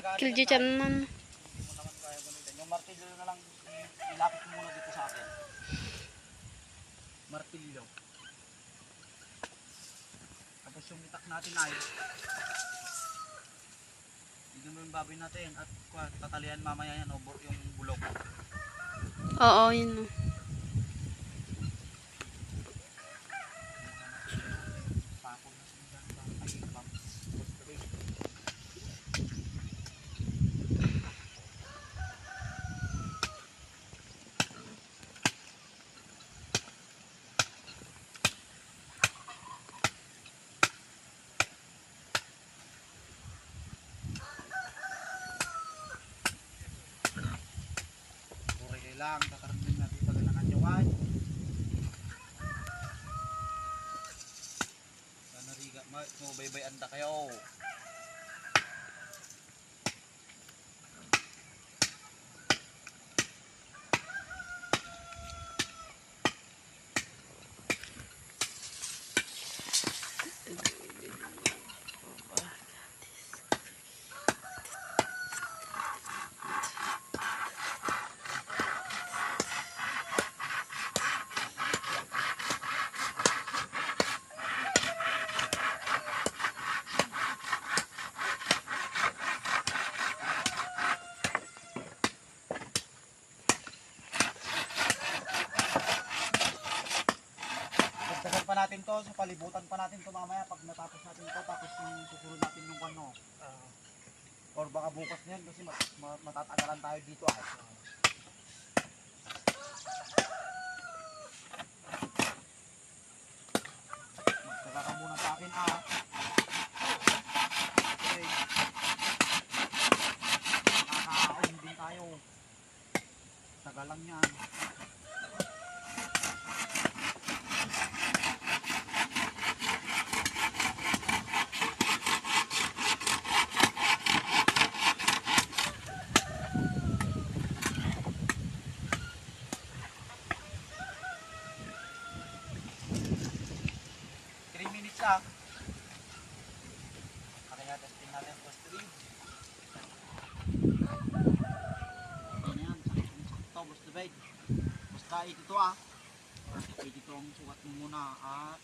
Sakil di dyan man. Hindi. Yung martilyo na lang ilapit muna dito sa akin. Martilyo. Tapos yung itak natin ay dito mo yung baboy natin at tatalian mamaya yan o bu- yung bulog. Oo, yun. oh. Lang, kakarating natin pag ng anyawan. Sana riga, ma, no, bye-bye anda kayo. Natin to, sa palibutan pa natin to mamaya pag natapos natin to, tapos yung susunod natin yung ano. or baka bukas na yan kasi mat, mat, matatagalan tayo dito ah. Magtaga ka muna sa akin ah. Okay. Nakakaon din tayo. Taga lang yan. Ah. Kaya testing natin plus 3. Okay na yan. Sakto, basta bed. Basta 82 ah. 82 ang sukat mo muna at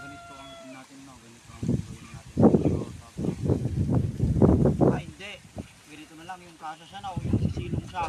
ganito ang natin no. Ganito ang gawin natin. So, ah hindi. Ganito na lang yung kasa siya na o yung sisilong siya.